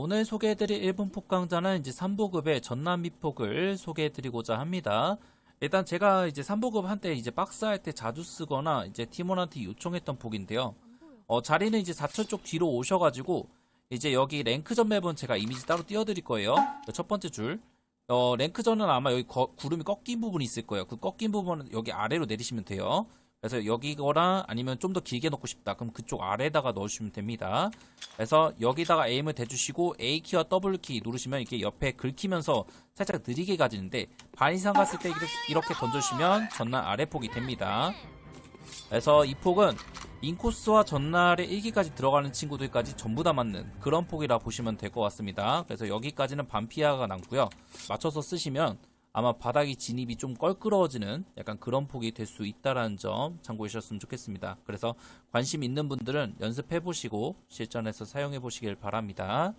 오늘 소개해드릴 1분 폭강자는 이제 3보급의 전남 미폭을 소개해드리고자 합니다. 일단 제가 이제 3보급 한때 이제 박스 할 때 자주 쓰거나 이제 팀원한테 요청했던 폭인데요. 어, 자리는 이제 4철 쪽 뒤로 오셔가지고 이제 여기 랭크전 맵은 제가 이미지 따로 띄워드릴 거예요. 첫 번째 줄. 어, 랭크전은 아마 여기 거- 구름이 꺾인 부분이 있을 거예요. 그 꺾인 부분은 여기 아래로 내리시면 돼요. 그래서 여기거나 아니면 좀 더 길게 넣고 싶다. 그럼 그쪽 아래에다가 넣어주시면 됩니다. 그래서 여기다가 에임을 대주시고 A키와 W키 누르시면 이렇게 옆에 긁히면서 살짝 느리게 가지는데 반 이상 갔을 때 이렇게, 이렇게 던져주시면 전날 아래 폭이 됩니다. 그래서 이 폭은 인코스와 전날에 1기까지 들어가는 친구들까지 전부 다 맞는 그런 폭이라 보시면 될 것 같습니다. 그래서 여기까지는 반피아가 남고요. 맞춰서 쓰시면 아마 바닥이 진입이 좀 껄끄러워지는 약간 그런 폭이 될 수 있다라는 점 참고해 주셨으면 좋겠습니다. 그래서 관심 있는 분들은 연습해 보시고 실전에서 사용해 보시길 바랍니다.